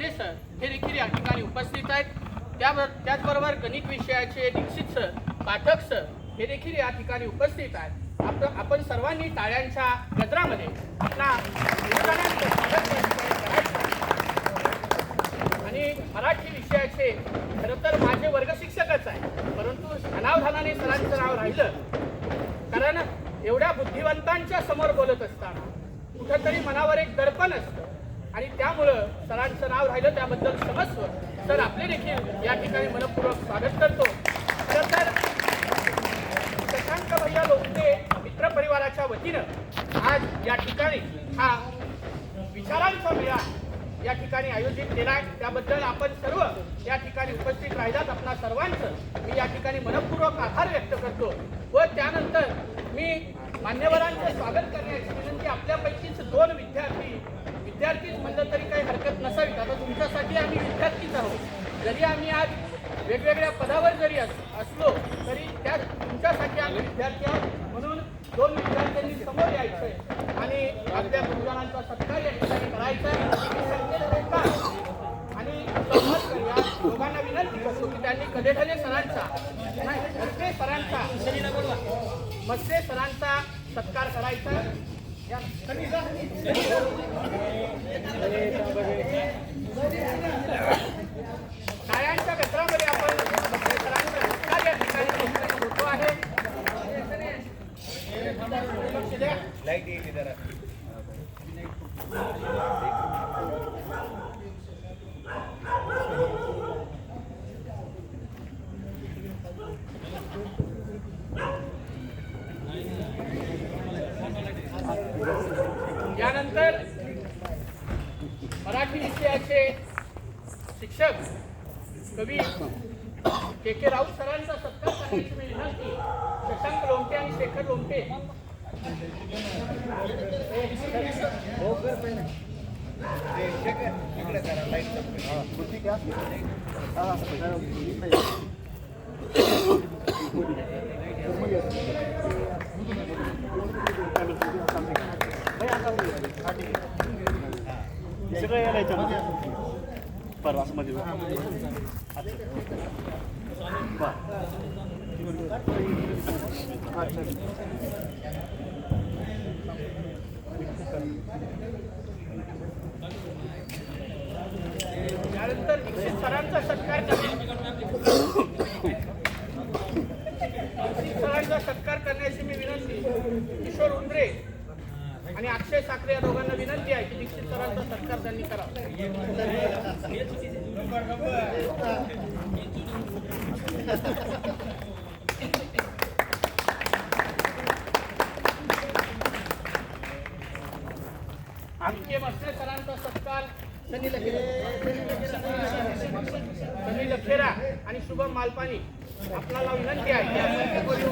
Masne sir. हे देखील या ठिकाणी उपस्थित आहेत. त्या त्याचबरोबर गणित विषयाचे दीक्षित सर पाठक सर हे देखील या ठिकाणी उपस्थित आहेत. आपण आपण सर्वांनी टाळ्यांच्या गजरामध्ये आपला आणि मराठी विषयाचे खरं तर माझे वर्ग शिक्षकच आहे परंतु अनावधानाने सरांचं नाव राहिलं. कारण एवढ्या बुद्धिवंतांच्या समोर बोलत असताना कुठंतरी मनावर एक दर्पण असतं. आणि त्यामुळं सरांचं नाव राहिलं त्याबद्दल समजतो सर आपले देखील या ठिकाणी मनपूर्वक स्वागत करतो. तर शशांक भैया लोकते मित्र परिवाराच्या वतीनं आज या ठिकाणी हा विचारांचा मेळा या ठिकाणी आयोजित केला आहे. त्याबद्दल आपण सर्व या ठिकाणी उपस्थित राहिलात. आपला सर्वांचं मी या ठिकाणी मनपूर्वक आभार व्यक्त करतो व त्यानंतर मी मान्यवरांचं स्वागत करण्याची विनंती आपल्यापैकीच दोन विद्यार्थीच म्हणलं तरी काही हरकत नसावी. आता तुमच्यासाठी आम्ही विद्यार्थीच आहोत. जरी आम्ही आज वेगवेगळ्या पदावर जरी असलो तरी त्या तुमच्यासाठी आम्ही विद्यार्थी आहोत. म्हणून दोन विद्यार्थ्यांनी समोर यायचंय आणि आपल्या गुरुजनांचा सत्कार या ठिकाणी करायचा आहे. आणि संभाषकर विनंती करतो की त्यांनी कदेठले सरांचा मस्ते सरांचा मस्ते सरांचा सत्कार करायचा. या टाळ्यांच्या आपण मस्ते आहे लक्ष द्या. लाइट येईल जरा यानंतर मराठी विषयाचे शिक्षक कवी के के राऊत सरांचा सत्कार करण्याची मी विनंती. शशांक लोमटे आणि शेखर लोमटे. ते शेखर, इकडे करा लाइट सगळं यायला याच्यामध्ये परवा असं मध्ये यानंतर दीक्षित सरांचा सत्कार करण्याची दीक्षित सरांचा सत्कार करण्याची मी विनंती किशोर उंद्रे आणि अक्षय साखरे या दोघांना विनंती आहे की दीक्षित सरांचा सत्कार त्यांनी करावा आणखी मस्ते सरांचा सत्कार सनी लखेरा सनी लखेरा आणि शुभम मालपानी आपल्याला विनंती आहे की आपण ते बोलू.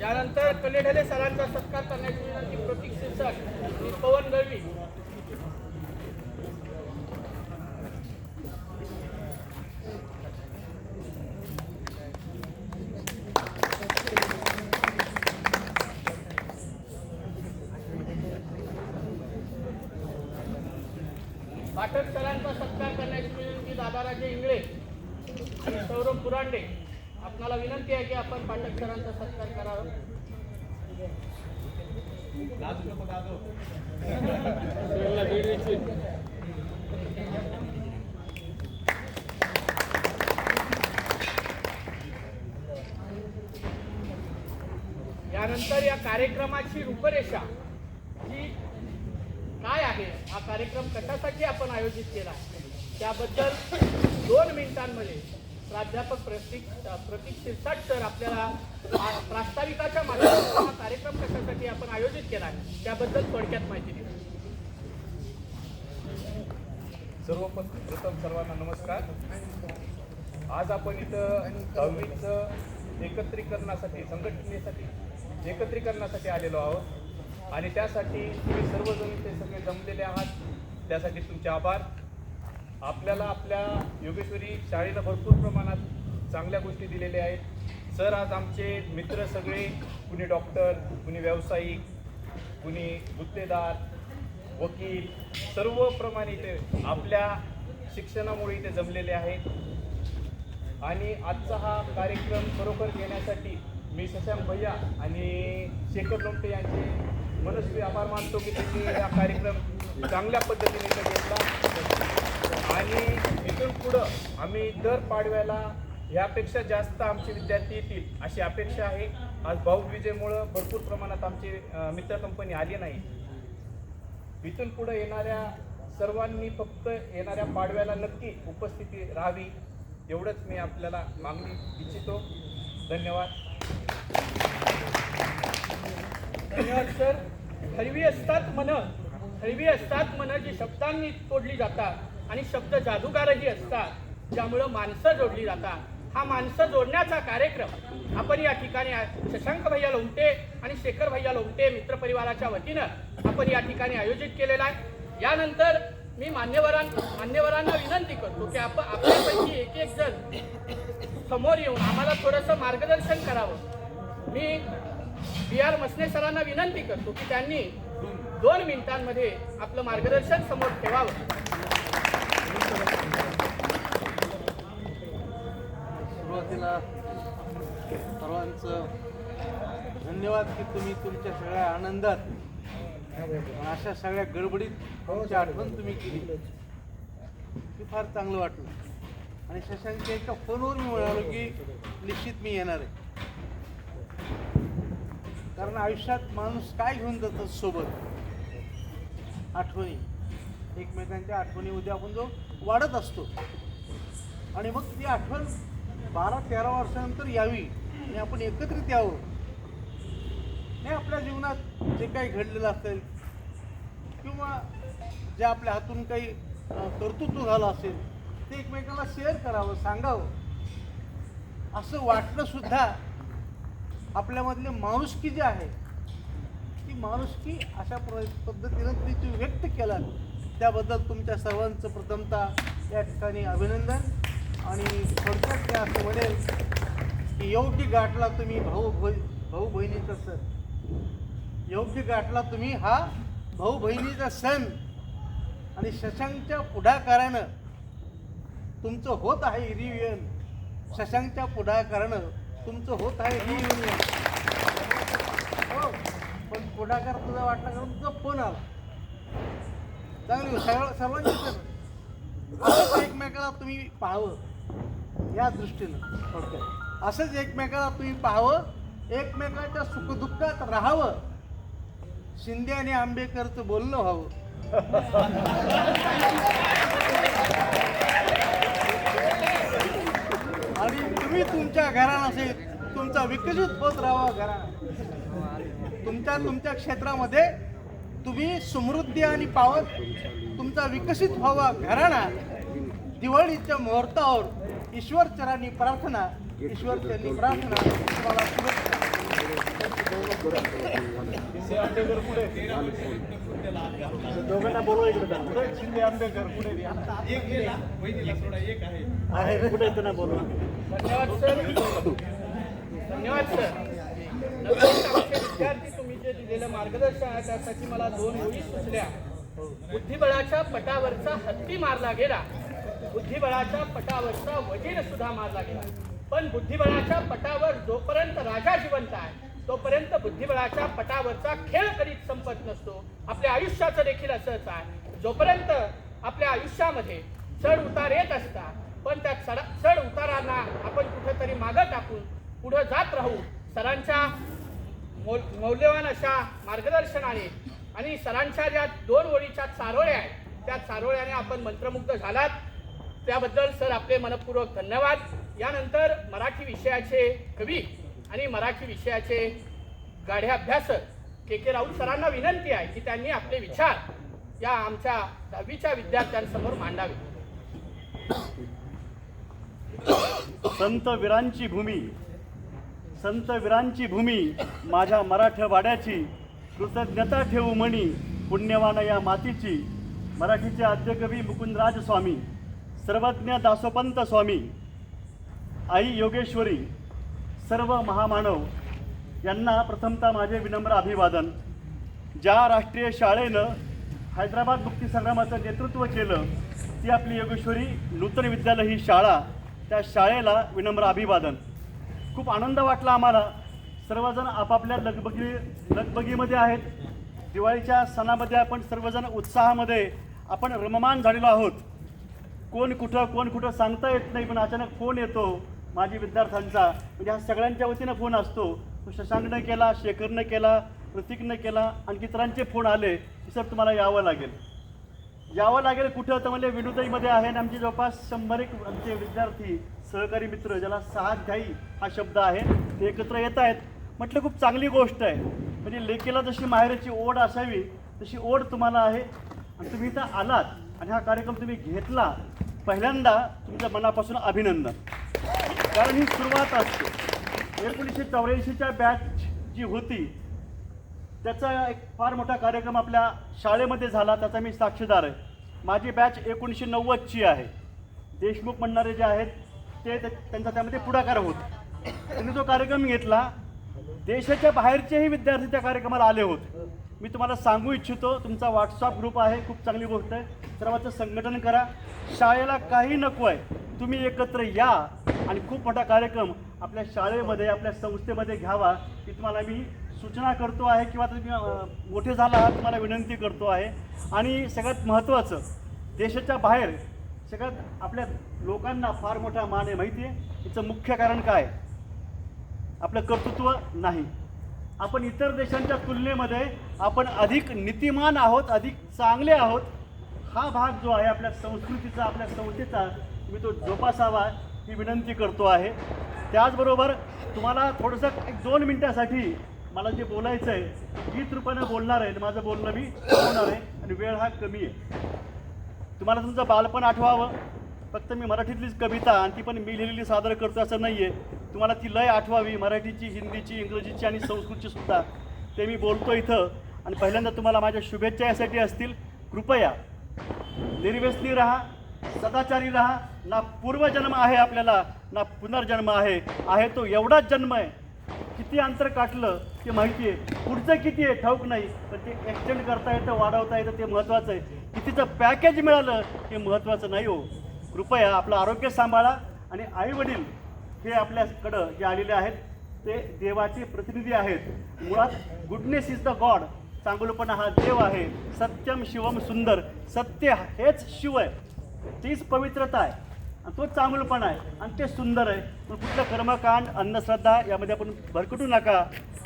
यानंतर कलेढले सरांचा सत्कार करण्याची विनंती प्रतीक शिरसाट पवन गळवी पाठक सरांचा सत्कार करण्याची विनंती दादाराजे इंगळे आणि सौरभ पुरांडे आपणाला विनंती आहे की आपण पाठक सरांचा सत्कार करावा यानंतर या कार्यक्रमाची रूपरेषा ही काय आहे? हा कार्यक्रम कशासाठी आपण आयोजित केला? त्याबद्दल दोन मिनिटांमध्ये प्राध्यापक प्रतीक प्रतीक शिरसाट सर आपल्याला प्रास्ताविकाच्या माध्यमातून हा कार्यक्रम कशासाठी आपण आयोजित केला आहे? त्याबद्दल थोडक्यात माहिती देऊ सर्वप्रथम सर्वांना नमस्कार. आज आपण इथं दहावीचं एकत्रीकरणासाठी संघटनेसाठी एकत्रीकरणासाठी आलेलो आहोत. आणि त्यासाठी तुम्ही सर्वजण ते सगळे जमलेले आहात. त्यासाठी तुमचे आभार. आपल्याला आपल्या योगेश्वरी शाळेनं भरपूर प्रमाणात चांगल्या गोष्टी दिलेल्या आहेत. सर आज आमचे मित्र सगळे कुणी डॉक्टर कुणी व्यावसायिक कुणी गुत्तेदार वकील सर्व प्रमाणे इथे आपल्या शिक्षणामुळे इथे जमलेले आहेत. आणि आजचा हा कार्यक्रम खरोखर घेण्यासाठी मी शशांक भैया आणि शेखर लोमटे यांचे मनस्वी आभार मानतो की त्यांनी हा कार्यक्रम चांगल्या पद्धतीने घेतला. आणि इथून पुढं आम्ही दर पाडव्याला यापेक्षा जास्त आमचे विद्यार्थी येतील अशी अपेक्षा आहे. आज भाऊबीजेमुळं भरपूर प्रमाणात आमची मित्र कंपनी आली नाही. इथून पुढं येणाऱ्या सर्वांनी फक्त येणाऱ्या पाडव्याला नक्की उपस्थिती राहावी एवढंच मी आपल्याला मागणी इच्छितो. धन्यवाद. धन्यवाद सर. हळवी असतात मन. हळवी असतात मन जी शब्दांनी तोडली जातात आणि शब्द जादूगारही असतात. ज्यामुळं माणसं जोडली जातात. हा माणसं जोडण्याचा कार्यक्रम आपण या ठिकाणी शशांक भैया लोमटे आणि शेखर भैया लोमटे मित्रपरिवाराच्या वतीनं आपण या ठिकाणी आयोजित केलेला आहे. यानंतर मी मान्यवरां मान्यवरांना विनंती करतो की आपण आपल्यापैकी एक एक जण समोर येऊन आम्हाला थोडंसं मार्गदर्शन करावं. मी बी आर मसने सरांना विनंती करतो की त्यांनी दोन मिनिटांमध्ये आपलं मार्गदर्शन समोर ठेवावं. सुरुवातीला सर्वांचं धन्यवाद की तुम्ही तुमच्या सगळ्या आनंदात अशा सगळ्या गडबडीत आठवण तुम्ही केली. ते फार चांगलं वाटलं. आणि शशांकच्या एका फोनवर मी म्हणालो की निश्चित मी येणार आहे. कारण आयुष्यात माणूस काय घेऊन जातो सोबत? आठवणी. एकमेकांच्या आठवणीमध्ये आपण जो वाढत असतो. आणि मग ती आठवण बारा तेरा वर्षानंतर यावी आणि आपण एकत्रित यावं. हे आपल्या जीवनात जे काही घडलेलं असेल किंवा जे आपल्या हातून काही कर्तृत्व झालं असेल ते एकमेकाला शेअर करावं सांगावं. असं वाटणं सुद्धा आपल्यामधली माणुसकी जी आहे ती माणुसकी अशा प्र- पद्धतीनं तिथे व्यक्त केला त्याबद्दल तुमच्या सर्वांचं प्रथमता या ठिकाणी अभिनंदन. आणि थोडक्यात मी असं म्हणेल की योग्य गाठला तुम्ही भाऊ भाऊ बहिणीचा सण. योग्य गाठला तुम्ही हा भाऊ बहिणीचा सण. आणि शशांकच्या पुढाकारानं तुमचं होत आहे रिव्हिजन शशांकच्या पुढाकारानं तुमचं होत आहे रियुनियन हो पण पुढाकार तुझा वाटला करून तुझा फोन आला. चांगली सर्व सर्वांची एकमेकाला तुम्ही पाहावं या दृष्टीनं थोडक्यात. असंच एकमेकाला तुम्ही पाहावं एकमेकाच्या सुखदुःखात राहावं. शिंदे आणि आंबेकरचं बोलणं व्हावं आणि तुम्ही तुमच्या घराण्याशी तुमचा विकसित होत राहावा घराणा. तुमच्या तुमच्या क्षेत्रामध्ये तुम्ही समृद्धी आणि पावत तुमचा विकसित व्हावा घराणा. दिवाळीच्या मुहूर्तावर ईश्वरचरांनी प्रार्थना ईश्वरचरणी प्रार्थना. तुम्हाला दोघांना बोलवा इकडे शिंदे पुढे आहे. कुठे येतो ना बोलवा. धन्यवाद सर. धन्यवाद सर. विद्यार्थी तुम्ही जे दिलेलं मार्गदर्शन आहे त्यासाठी मला दोन ओळी सुचल्या. बुद्धिबळाच्या पटावरचा हत्ती मारला गेला. बुद्धिबळाच्या पटावरचा वजीर सुद्धा मारला गेला. पण बुद्धिबळाच्या पटावर जोपर्यंत राजा जिवंत आहे तोपर्यंत बुद्धिबळाच्या पटावरचा खेळ कधीच संपत नसतो. आपल्या आयुष्याचं देखील असंच आहे. जोपर्यंत आपल्या आयुष्यामध्ये चढ उतार येत असतात पण त्या चढ चढ उतारांना आपण कुठेतरी मागं टाकून पुढं जात राहू. सरांच्या मौ- मौल्यवान अशा मार्गदर्शनाने आणि सरांच्या ज्या दोन ओळीच्या चारोळ्या आहेत त्या चारोळ्याने आपण मंत्रमुग्ध झालात. त्याबद्दल सर आपले मनपूर्वक धन्यवाद. यानंतर मराठी विषयाचे कवी आणि मराठी विषयाचे गाढे अभ्यासक के के राऊत सरांना विनंती आहे की त्यांनी आपले विचार या आमच्या दहावीच्या विद्यार्थ्यांसमोर मांडावे. संत वीरांची भूमी संत वीरांची भूमी माझ्या मराठवाड्याची कृतज्ञता ठेवू म्हणी पुण्यवान या मातीची मराठीचे आद्यकवी मुकुंदराज स्वामी सर्वज्ञ दासोपंत स्वामी आई योगेश्वरी सर्व महामानव यांना प्रथमतः माझे विनम्र अभिवादन. ज्या राष्ट्रीय शाळेनं हैदराबाद मुक्तीसंग्रामाचं नेतृत्व केलं ती आपली योगेश्वरी नूतन विद्यालय ही शाळा त्या शाळेला विनम्र अभिवादन. खूप आनंद वाटला आम्हाला. सर्वजण आपापल्या लगबगी लगबगीमध्ये आहेत. दिवाळीच्या सणामध्ये आपण सर्वजण उत्साहामध्ये आपण रममान झालेलो आहोत. कोण कुठं कोण कुठं सांगता येत नाही पण अचानक फोन येतो माझी विद्यार्थ्यांचा. म्हणजे हा सगळ्यांच्या वतीनं फोन असतो. शशांकनं केला शेखरनं केला प्रतीकनं केला आणखी इतरांचे फोन आले की सर तुम्हाला यावं लागेल. यावं लागेल कुठं तर म्हणजे विनुताईमध्ये आहे आणि आमचे जवळपास शंभर एक आमचे विद्यार्थी सहकारी मित्र ज्याला सहाध्यायी हा शब्द आहे ते एकत्र येत आहेत. म्हटलं खूप चांगली गोष्ट आहे. म्हणजे लेकीला जशी माहेरची ओढ असावी तशी ओढ तुम्हाला आहे. आणि तुम्ही इथं आलात आणि हा कार्यक्रम तुम्ही घेतला पहिल्यांदा तुमच्या मनापासून अभिनंदन. कारण ही सुरुवात असते. एकोणीसशे चौऱ्याऐंशीच्या बॅच जी होती. त्याचा एक फार मोठा कार्यक्रम आपल्या शाळेमध्ये झाला त्याचा मी साक्षीदार आहे. माझी बॅच एकोणीसशे नव्वदची आहे. देशमुख म्हणणारे जे आहेत ते त्यांचा त्यामध्ये पुढाकार होत. त्यांनी जो कार्यक्रम घेतला देशाच्या बाहेरचेही विद्यार्थी त्या कार्यक्रमाला आले होते. मी तुम्हाला सांगू इच्छितो तुमचा व्हॉट्सअप ग्रुप आहे खूप चांगली गोष्ट आहे. सर्वांचं संघटन करा. शाळेला काही नको आहे. तुम्ही एकत्र या. आणि खूप मोठा कार्यक्रम आपल्या शाळेमध्ये आपल्या संस्थेमध्ये घ्यावा ही तुम्हाला मी सूचना करतो आहे किंवा तुम्ही मोठे झाला आहात तुम्हाला विनंती करतो आहे. आणि सगळ्यात महत्त्वाचं देशाच्या बाहेर सगळ्यात आपल्या लोकांना फार मोठा मान आहे माहिती आहे? याचं मुख्य कारण काय? आपलं कर्तृत्व नाही. आपण इतर देशांच्या तुलनेमध्ये आपण अधिक नीतिमान आहोत अधिक चांगले आहोत. हा भाग जो आहे आपल्या संस्कृतीचा आपल्या संस्थेचा मी तो जोपासावा. ही विनंती करतो आहे. त्याचबरोबर तुम्हाला थोडंसं एक दोन मिनटासाठी मला जे बोलायचं आहे गीत रूपानं बोलणार आहे. माझं बोलणं मी होणार आहे आणि वेळ हा कमी आहे. तुम्हाला तुमचं बालपण आठवावं. फक्त मी मराठीतलीच कविता आणि ती पण मी लिहिलेली सादर करतो असं नाही आहे तुम्हाला ती लय आठवावी मराठीची हिंदीची इंग्रजीची आणि संस्कृतची सुद्धा. ते मी बोलतो इथं. आणि पहिल्यांदा तुम्हाला माझ्या शुभेच्छा यासाठी असतील. कृपया. निर्व्यसनी राहा. सदाचारी राहा ना पूर्वजन्म आहे आपल्याला ना पुनर्जन्म आहे. आहे तो एवढाच जन्म आहे. किती अंतर काटलं ते माहिती आहे पुढचं किती आहे ठाऊक नाही पण ते एक्सटेंड करता येतं वाढवता येतं ते महत्त्वाचं आहे. कितीचं पॅकेज मिळालं हे महत्त्वाचं नाही हो. कृपया आपलं आरोग्य सांभाळा आणि आईवडील हे आपल्याकडं जे आलेले आहेत ते देवाचे प्रतिनिधी आहेत. मुळात गुडनेस इज द गॉड चांगलपणा हा देव आहे. सत्यम शिवम सुंदर. सत्य हेच शिव आहे. तीच पवित्रता आहे. आणि तोच चांगलपणा आहे. आणि ते सुंदर आहे. पण कुठलं कर्मकांड अंधश्रद्धा यामध्ये आपण भरकटू नका.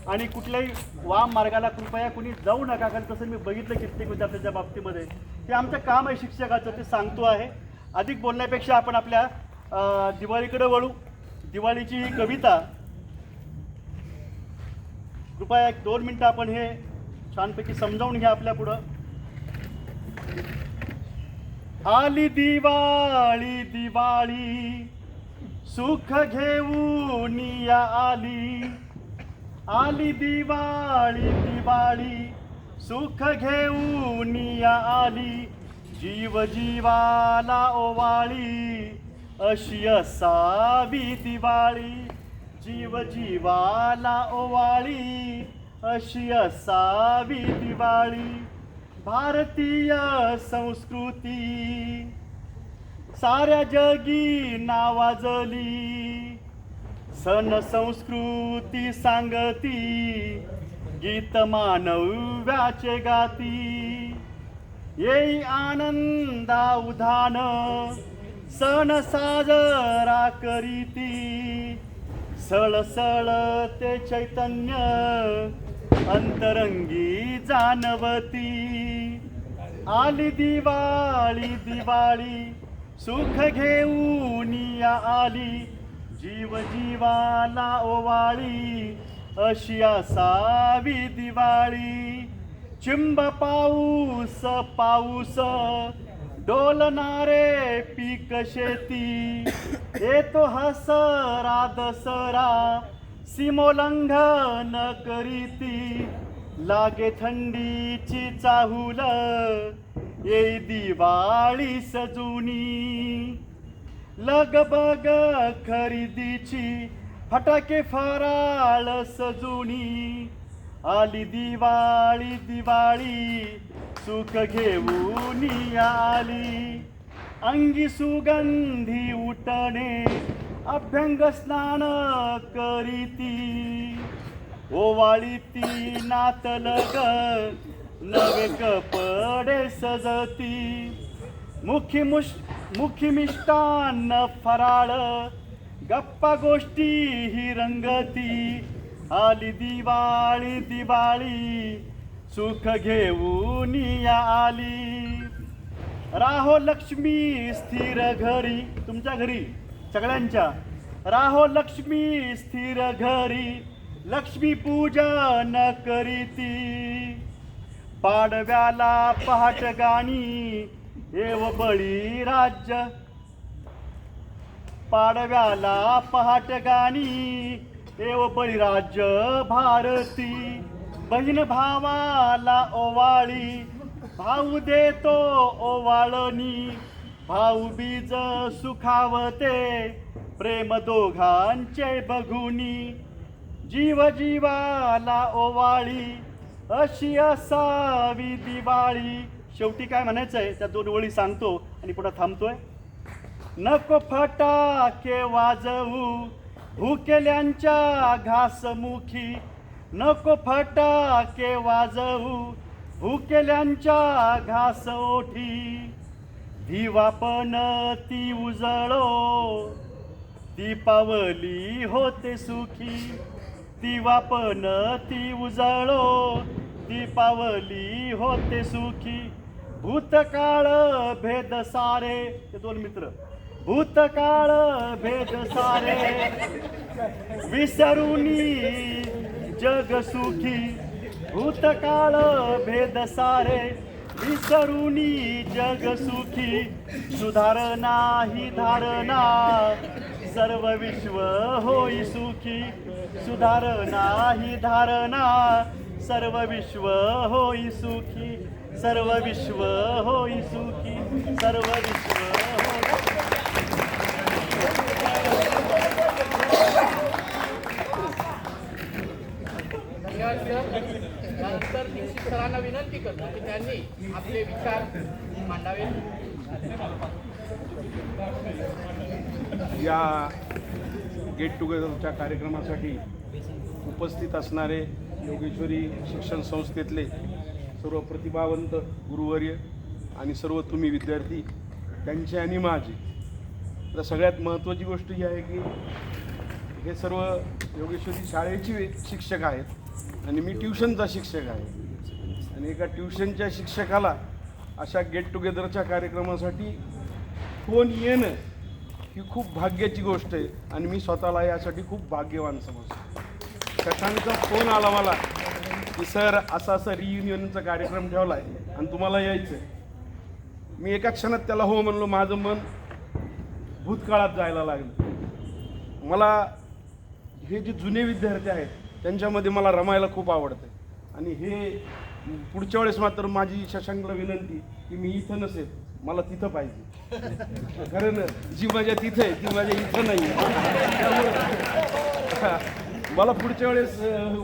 आणि कुठल्याही वाम मार्गाला कृपया कुणी जाऊ नका. कारण तसं मी बघितलं कित्येक विद्यार्थ्यांच्या बाबतीमध्ये. ते आमचं काम आहे शिक्षकाचं. ते सांगतो आहे. अधिक बोलण्यापेक्षा आपण आपल्या दिवाळीकडे वळू. दिवाळीची ही कविता. कृपया एक दोन मिनटं आपण हे छानपैकी समजावून घ्या आपल्या पुढं. आली दिवाळी दिवाळी. सुख घेऊन या आली. आली दिवाळी दिवाळी. सुख घेऊन या आली. जीव जीवाला ओवाळी. अशी असावी दिवाळी. जीव जीवाला ओवाळी. अशी असावी दिवाळी. भारतीय संस्कृती. साऱ्या जगी नावाजली. सण संस्कृती सांगती. गीत मानव्याचे गाती. येई आनंदा उधान. सण साजरा करीती. सळसळ ते चैतन्य अंतरंगी जानवती. आली दिवाळी दिवाळी सुख घेऊन या आली. जीव जीवाला ओवाळी अशी असावी दिवाळी. चिंब पाऊस पाऊस डोलणारे पीक शेती. येतो हसरा दसरा सीमोल्लंघन करीती लागे थंडीची चाहूल. ये दिवाळी सजुनी. लगबग खरीदीची खरेदीची फटाके फराळ सजुनी. आली दिवाळी दिवाळी सुख घेऊन आली. अंगी सुगंधी उठणे अभ्यंग स्नान करीती ओवाळी ती नातलग नवे कपडे सजती. मुखी मुश मुखी मिष्टान फराळ गप्पा गोष्टी ही रंगती. आली दिवाळी दिवाळी सुख घेऊन या आली. राहो लक्ष्मी स्थिर घरी तुमच्या घरी. सगळ्यांच्या. राहो लक्ष्मी स्थिर घरी लक्ष्मी पूजन करीती. पाडव्याला पहाट गाणी एव बळी राज्य. पाडव्याला पहाट गाणी एव बळीराज्य भारती. बहीण भावाला ओवाळी भाऊ देतो ओवाळणी. भाऊबीज सुखावते प्रेम दोघांचे बघुनी. जीव जीवाला ओवाळी अशी असावी दिवाळी. शेवटी काय म्हणायचंय? त्या दोन ओळी सांगतो आणि पुढे थांबतोय. नको फटाके वाजवू भुकेल्यांच्या घासमुखी. नको फटाके वाजवू भुकेल्यांच्या घास ओठी. दिवापण ती उजळो. दीपावली होते सुखी. दिवापण ती उजळो. दीपावली होते सुखी. भूतकाळ भेद सारे. ते दोन मित्र. भूतकाळ भेद सारे. विसरुनी जग सुखी. भूतकाळ भेद सारे. विसरुनी जग सुखी सुधारणा ही धारणा सर्व विश्व होई सुखी सुधारणा ही धारणा सर्व विश्व होई सुखी सर्व विश्व होई सुखी सर्व विश्व मांडावे. या गेट टुगेदरच्या कार्यक्रमासाठी उपस्थित असणारे योगेश्वरी शिक्षण संस्थेतले सर्व प्रतिभावंत गुरुवर्य आणि सर्व तुम्ही विद्यार्थी त्यांचे आणि माझे. तर सगळ्यात महत्त्वाची गोष्ट ही आहे की हे सर्व योगेश्वरी शाळेची शिक्षक आहेत आणि मी ट्युशनचा शिक्षक आहे. आणि एका ट्युशनच्या शिक्षकाला अशा गेट टुगेदरच्या कार्यक्रमासाठी फोन येणं ही खूप भाग्याची गोष्ट आहे आणि मी स्वतःला यासाठी खूप भाग्यवान समजतो. शशांकचा फोन आला मला की सर असा असा रियुनियनचा कार्यक्रम ठेवला आहे आणि तुम्हाला यायचं आहे मी एका क्षणात त्याला हो म्हणलो माझं मन भूतकाळात जायला लागलं. मला हे जे जुने विद्यार्थी आहेत त्यांच्यामध्ये मला रमायला खूप आवडतं आणि हे पुढच्या वेळेस मात्र माझी शशांकला विनंती की मी इथं नसेल मला तिथं पाहिजे. कारण जी माझ्या तिथं आहे ती माझ्या इथं नाही त्यामुळं मला पुढच्या वेळेस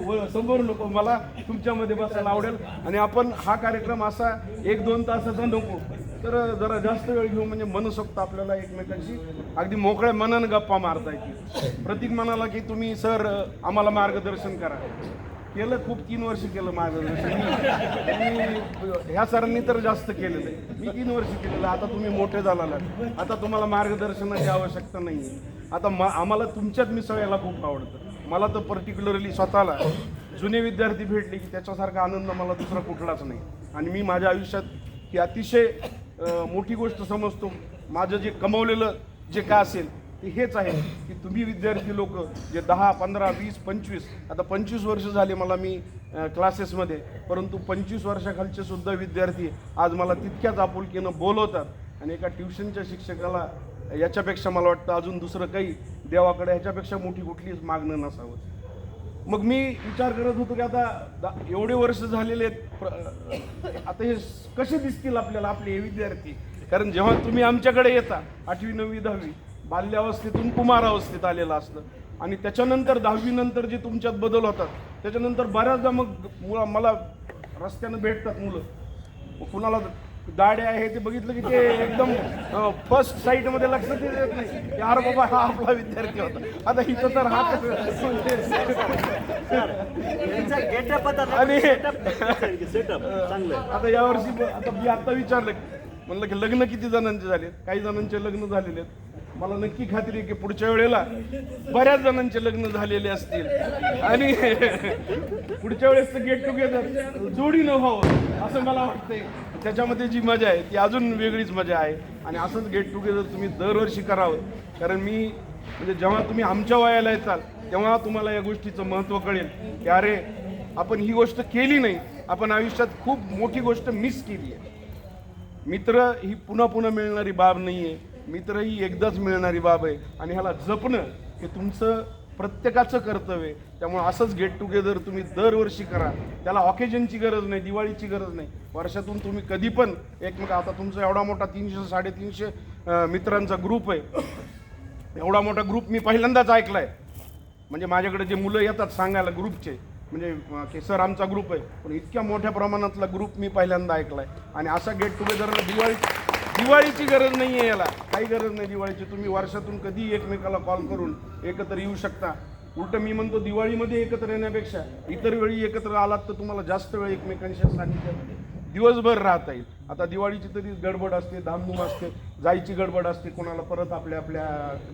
व- समोर नको मला तुमच्यामध्ये बसायला आवडेल. आणि आपण हा कार्यक्रम असा एक दोन तासाचा नको. तर जरा जास्त वेळ घेऊ म्हणजे मनसोक्त आपल्याला एकमेकांशी अगदी मोकळ्या मनानं गप्पा मारता येतील. प्रतीक म्हणाला की तुम्ही सर आम्हाला मार्गदर्शन करा. केलं खूप तीन वर्ष केलं मार्गदर्शन मी- ह्या सरांनी तर जास्त केलेलं आहे. मी तीन वर्ष केलेलं आता तुम्ही मोठे झाला आता तुम्हाला मार्गदर्शनाची आवश्यकता नाही आहे आता मा आम्हाला तुमच्यात मिसळायला खूप आवडतं. मला तर पर्टिक्युलरली स्वतःला जुने विद्यार्थी भेटले की त्याच्यासारखा आनंद मला दुसरा कुठलाच नाही. आणि मी माझ्या आयुष्यात ही अतिशय मोठी गोष्ट समजतो. माझं जे कमवलेलं जे काय असेल ते हेच आहे की तुम्ही विद्यार्थी लोक जे दहा पंधरा वीस पंचवीस आता पंचवीस वर्ष झाले मला मी क्लासेसमध्ये परंतु पंचवीस वर्षाखालचे सुद्धा विद्यार्थी आज मला तितक्याच आपुलकीनं बोलवतात. आणि एका ट्युशनच्या शिक्षकाला याच्यापेक्षा मला वाटतं अजून दुसरं काही देवाकडे ह्याच्यापेक्षा मोठी कुठलीच मागणं नसावं. मग मी विचार करत होतो की आता एवढे वर्ष झालेले आहेत प्र- आता हे कसे दिसतील आपल्याला आपले हे विद्यार्थी? कारण जेव्हा तुम्ही आमच्याकडे येता आठवी नववी दहावी बाल्यावस्थेतून कुमारावस्थेत आलेलं असतं. आणि त्याच्यानंतर दहावी नंतर जे तुमच्यात बदल होतात त्याच्यानंतर बऱ्याचदा मग मुला मला रस्त्यानं भेटतात मुलं. कुणाला दाढे आहे ते बघितलं की ते एकदम फर्स्ट साईटमध्ये लक्षात येत नाही. अरे बाबा हा आपला विद्यार्थी होता. आता इथं तर हा आणि-. आता यावर्षी आता मी आता विचारलं. म्हणलं की लग्न किती जणांचे झाले काही जणांचे लग्न झालेले आहेत. मला नक्की खात्री आहे की पुढच्या वेळेला बऱ्याच जणांचे लग्न झालेले असतील. आणि पुढच्या वेळेस गेट टुगेदर जोडीनं व्हावं असं मला वाटतंय. त्याच्यामध्ये जी मजा आहे ती अजून वेगळीच मजा आहे. आणि असंच गेट टुगेदर तुम्ही दरवर्षी करावं. कारण मी म्हणजे जेव्हा तुम्ही आमच्या वयाला येताल तेव्हा तुम्हाला या गोष्टीचं महत्त्व कळेल. की अरे आपण ही गोष्ट केली नाही. आपण आयुष्यात खूप मोठी गोष्ट मिस केली आहे. मित्र ही पुन्हा पुन्हा मिळणारी बाब नाही आहे मित्र ही एकदाच मिळणारी बाब आहे. आणि ह्याला जपणं हे तुमचं प्रत्येकाचं कर्तव्य आहे. त्यामुळे असंच गेट टुगेदर तुम्ही दरवर्षी करा. त्याला ऑकेजनची गरज नाही दिवाळीची गरज नाही. वर्षातून तुम्ही कधी पण एकमेक आता तुमचा एवढा मोठा तीनशे साडेतीनशे मित्रांचा ग्रुप आहे. एवढा मोठा ग्रुप मी पहिल्यांदाच ऐकलाय. म्हणजे माझ्याकडे जे मुलं येतात सांगायला ग्रुपचे म्हणजे अं, की सर आमचा ग्रुप आहे. पण इतक्या मोठ्या प्रमाणातला ग्रुप मी पहिल्यांदा ऐकलाय. आणि असा गेट टुगेदरला दिवाळी दिवाळीची गरज नाही आहे याला. काही गरज नाही दिवाळीची. तुम्ही वर्षातून कधी एकमेकाला कॉल करून एकत्र येऊ शकता. उलट मी म्हणतो दिवाळीमध्ये एकत्र येण्यापेक्षा इतर वेळी एकत्र आलात तर तुम्हाला जास्त वेळ एकमेकांशी सानिध्यामध्ये दिवसभर राहता येईल. आता दिवाळीची तरी गडबड असते धामधूम असते जायची गडबड असते कोणाला परत आपल्या आपल्या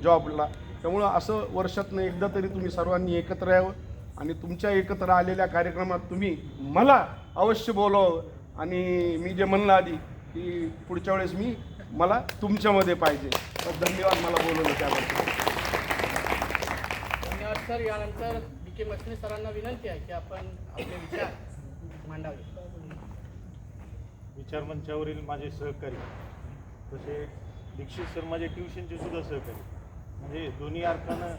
जॉबला. त्यामुळं असं वर्षातनं एकदा तरी तुम्ही सर्वांनी एकत्र यावं आणि तुमच्या एकत्र आलेल्या कार्यक्रमात तुम्ही मला अवश्य बोलावं. आणि मी जे म्हणलं आधी की पुढच्या वेळेस मी मला तुमच्यामध्ये पाहिजे. तर धन्यवाद मला बोलवलं त्याबद्दल. धन्यवाद सर. यानंतर बी के मसने सरांना विनंती आहे की आपण आपले विचार मांडावे. विचारमंचावरील माझे सहकारी तसे दीक्षित सर माझे ट्युशनचे सुद्धा सहकारी. म्हणजे दोन्ही अर्थानं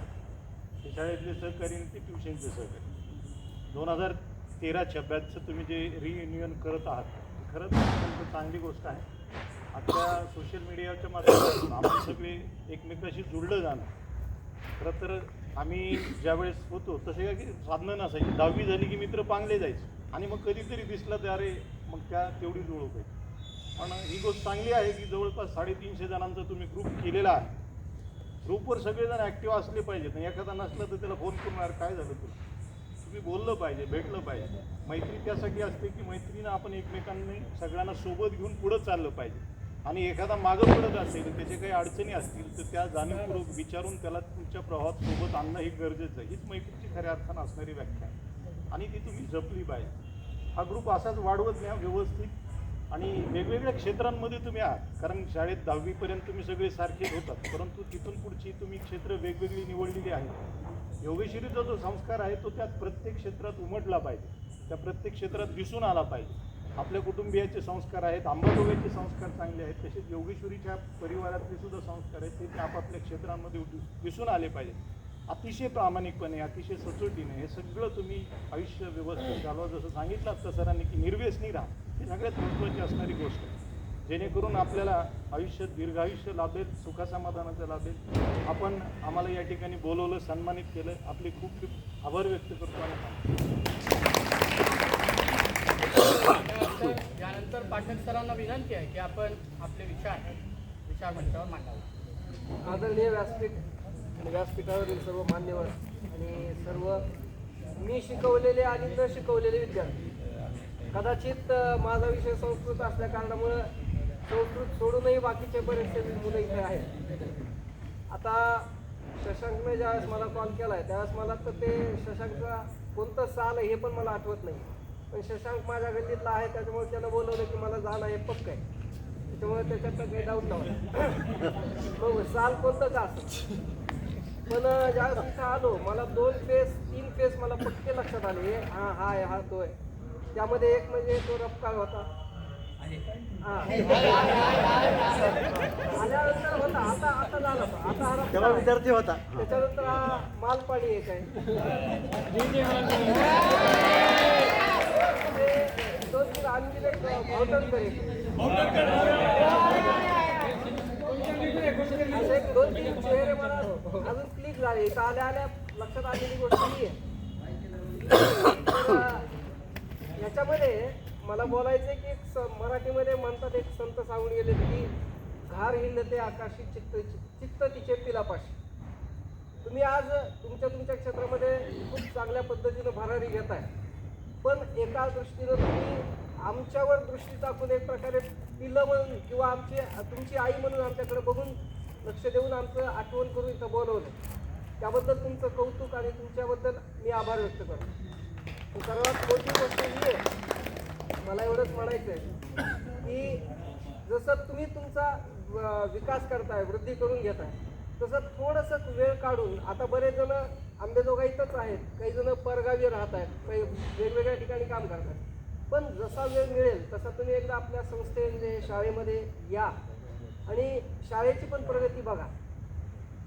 ते शाळेतले सहकारी आणि ते ट्युशनचे सहकारी. दोन हजार तेराच्या बॅचचं तुम्ही जे रियुनियन करत आहात खरंच अत्यंत चांगली गोष्ट आहे. आता सोशल मीडियाच्या माध्यमातून आपण सगळे एकमेकाशी जुळलं जाणं. खरं तर आम्ही ज्यावेळेस होतो तसे काय की साधनं नसायची. दहावी झाली की मित्र पांगले जायचे. आणि मग कधीतरी दिसलं तर अरे मग त्या तेवढी जुळ होते. पण ही गोष्ट चांगली आहे की जवळपास साडेतीनशे जणांचा तुम्ही ग्रुप केलेला आहे. ग्रुपवर सगळेजण ॲक्टिव्ह असले पाहिजेत. एखादा नसला तर त्याला फोन करून काय झालं तुला? तुम्ही बोललं पाहिजे भेटलं पाहिजे. मैत्री त्यासाठी असते की मैत्रीनं आपण एकमेकांनी सगळ्यांना सोबत घेऊन पुढं चाललं पाहिजे. आणि एखादा मागं पडत असेल त्याचे काही अडचणी असतील तर त्या जाणीवपूर्वक विचारून त्याला तुमच्या प्रवाहात सोबत आणणं हे गरजेचं आहे. हीच मैत्रीची खऱ्या अर्थानं असणारी व्याख्या आहे. आणि ती तुम्ही जपली पाहिजे. हा ग्रुप असाच वाढवत न्या व्यवस्थित. आणि वेगवेगळ्या क्षेत्रांमध्ये तुम्ही आहात. कारण शाळेत दहावीपर्यंत तुम्ही सगळे सारखेच होतात. परंतु तिथून पुढची तुम्ही क्षेत्र वेगवेगळी निवडलेली आहेत. योगेश्वरीचा जो संस्कार आहे तो त्यात प्रत्येक क्षेत्रात उमटला पाहिजे. त्या प्रत्येक क्षेत्रात दिसून आला पाहिजे. आपल्या कुटुंबियाचे संस्कार आहेत अंबाजोगाईचे संस्कार चांगले आहेत तसेच योगेश्वरीच्या परिवारातले सुद्धा संस्कार आहेत ते आपापल्या क्षेत्रांमध्ये दिसून आले पाहिजे. अतिशय प्रामाणिकपणे अतिशय सचोटीने हे सगळं तुम्ही आयुष्य व्यवस्थित घालवा. जसं सांगितलं तर सरांनी की निर्व्यसनी राहा. ही सगळ्यात महत्त्वाची असणारी गोष्ट आहे. जेणेकरून आपल्याला आयुष्यात दीर्घायुष्य लाभेल सुखासमाधानाचं लाभेल. आपण आम्हाला या ठिकाणी बोलवलं सन्मानित केलं. आपले खूप खूप आभार व्यक्त करतो आणि त्यानंतर यानंतर पाठक सरांना विनंती आहे की आपण आपले विचार विचार मंचावर मांडावे. आदरणीय व्यासपीठ आणि व्यासपीठावरील सर्व मान्यवर आणि सर्व मी शिकवलेले आणि न शिकवलेले विद्यार्थी. कदाचित माझा विषय संस्कृत असल्या कारणामुळं संस्कृत सोडूनही बाकीचे बरेचसे मुलं इथे आहेत. आता शशांकने ज्यावेळेस मला कॉल केला आहे त्यावेळेस मला तर ते शशांकचा कोणतं साल आहे हे पण मला आठवत नाही. पण शशांक माझ्या गल्लीतला आहे त्याच्यामुळे त्यानं बोलवलं की मला जाणं हे पक्क आहे. त्याच्यामुळे त्याच्यात काही डाऊट नव्हता. साल कोणतं का असं. पण ज्यावेळेस इथं आलो मला दोन फेस तीन फेस मला पक्के लक्षात आले. हे हा हा आहे हा तो आहे. त्यामध्ये एक म्हणजे तो रपकाळ होता. तेव्हा विद्यार्थी होता. त्याच्यानंतर हा मालपाणी एक आहे. दोन तीन आणखी एक भावटणकर एक. दोन तीन चेहरे मला अजून क्लिक झाले. इथं आल्या आल्या लक्षात आलेली गोष्ट ही आहे याच्यामध्ये मला बोलायचं की एक स- मराठीमध्ये म्हणतात एक संत सांगून गेले की घार हिंडते आकाशी चित्त चित्त तिचे पिलापाशी. तुम्ही आज तुमच्या तुमच्या क्षेत्रामध्ये खूप चांगल्या पद्धतीनं भरारी घेत आहे पण एका दृष्टीनं तुम्ही आमच्यावर दृष्टी टाकून एक प्रकारे पिलं म्हणून किंवा आमची तुमची आई म्हणून आमच्याकडे बघून लक्ष देऊन आमचं आठवण करून इथं बोलवलं. त्याबद्दल तुमचं कौतुक आणि तुमच्याबद्दल मी आभार व्यक्त करतो. सर्वात मोठी गोष्ट ही आहे मला एवढंच म्हणायचं आहे की जसं तुम्ही तुमचा विकास करताय वृद्धी करून घेताय तसं थोडंसं वेळ काढून आता बरेच जण आंबेजोगाईतच इथंच आहेत काही जण परगावी राहत आहेत काही वेगवेगळ्या ठिकाणी काम करतात पण जसा वेळ मिळेल तसा तुम्ही एकदा आपल्या संस्थेमध्ये शाळेमध्ये या. आणि शाळेची पण प्रगती बघा.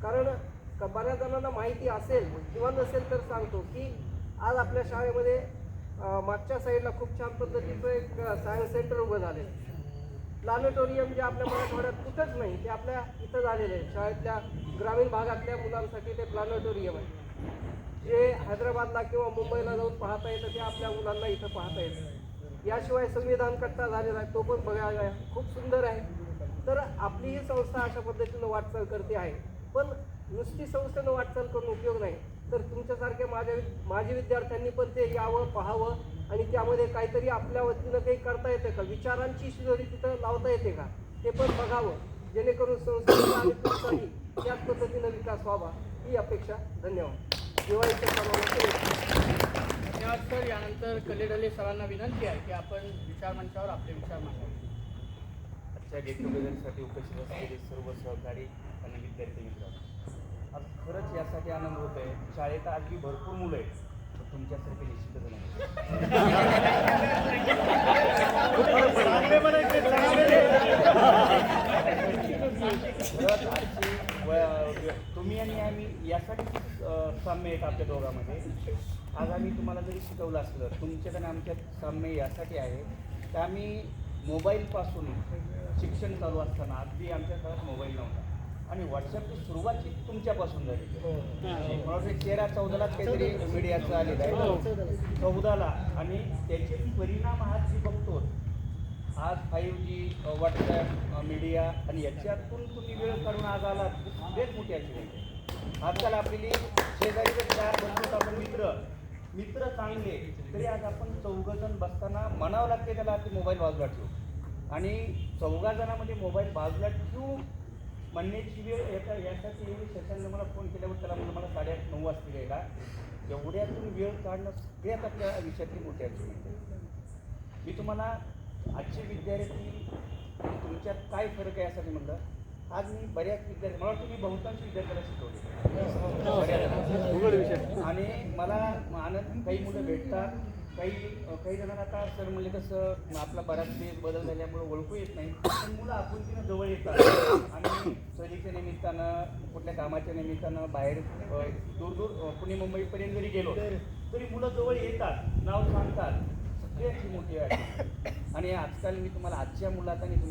कारण बऱ्याच जणांना माहिती असेल किंवा नसेल तर सांगतो की आज आपल्या शाळेमध्ये मागच्या साईडला खूप छान पद्धतीचं एक सायन्स सेंटर उभं झालं प्लॅनेटोरियम जे आपल्या मराठवाड्यात कुठंच नाही ते आपल्या इथं झालेलं आहे. शाळेतल्या ग्रामीण भागातल्या मुलांसाठी ते प्लॅनेटोरियम आहे. जे हैदराबादला किंवा मुंबईला जाऊन पाहता येतं ते आपल्या मुलांना इथं पाहता येतं. याशिवाय संविधान कट्टा झालेला आहे तो पण बघायला आहे. खूप सुंदर आहे. तर आपली ही संस्था अशा पद्धतीनं वाटचाल करते आहे. पण नुसती संस्थेनं वाटचाल करून उपयोग नाही. तर तुमच्यासारख्या माझ्या माझी विद्यार्थ्यांनी पण ते यावं पाहावं आणि त्यामध्ये काहीतरी आपल्या वतीनं काही करता येते का? विचारांची शिदोरी तिथं लावता येते का? ते पण बघावं. जेणेकरून संस्थेचा आणि तुमचाही त्याच पद्धतीनं विकास व्हावा ही अपेक्षा. धन्यवाद. धन्यवाद सर. यानंतर कलेडले सरांना विनंती आहे की आपण विचार मंचावर आपले विचार मांडावे. आजच्या गेट टुगेदरसाठी उपस्थित असलेले सर्व सहकारी आणि विद्यार्थी मित्र आज खरंच यासाठी आनंद होत आहे शाळेत आजही भरपूर मुलं आहेत. पण तुमच्यासारखे निश्चितच नाही तुम्ही आणि आम्ही यासाठी साम्य आहेत आपल्या दोघांमध्ये. आज आम्ही तुम्हाला जरी शिकवलं असलं तुमच्यात आणि आमच्यात साम्य यासाठी आहे. की आम्ही मोबाईलपासून शिक्षण चालू असताना अगदी आमच्या काळात मोबाईल नव्हता. आणि व्हॉट्सअपची सुरुवात ही तुमच्यापासून झाली. मला वाटतं तेरा चौदालाच काहीतरी मीडियाचं आलेलं आहे. चौदाला. आणि त्याचे परिणाम आज जे बघतो आज फाईव्ह जी व्हॉट्सॲप मीडिया आणि याच्यातून तुम्ही वेळ काढून आज आला बेच मोठी आहे. आजकाल आपली शेजारी जर चार बसतो आपण मित्र मित्र चांगले तरी आज आपण चौघजण बसताना म्हणावं लागते त्याला की मोबाईल बाजूला ठेवू. आणि चौघा जणांमध्ये मोबाईल बाजूला ठेवू म्हणण्याची वेळ याचा यासाठी एवढी शशांकने मला फोन केल्यावर त्याला म्हणलं मला साडेआठ नऊ वाजता यायला. एवढ्यातून वेळ काढणं सगळ्यात आपल्या विषयातली मोठी अचीवमेंट आहे. मी तुम्हाला आजचे विद्यार्थी तुमच्यात काय फरक आहे असं मी म्हणलं आज मी बऱ्याच विद्यार्थी मला वाटतं मी बहुतांश विद्यार्थ्याला शिकवले. आणि मला आनंद काही मुलं भेटतात. काही काही जणांना आता सर म्हणले कसं आपला बराच वेळ बदल झाल्यामुळे ओळखू येत नाही. पण मुलं आपुलकीनं जवळ येतात. आणि सहलीच्या निमित्तानं कुठल्या कामाच्या निमित्तानं बाहेर दूर दूर पुणे मुंबईपर्यंत जरी गेलो तरी मुलं जवळ येतात नाव सांगतात. सगळ्याची मोठी आहे आणि आजकाल मी तुम्हाला आजच्या मुलात आणि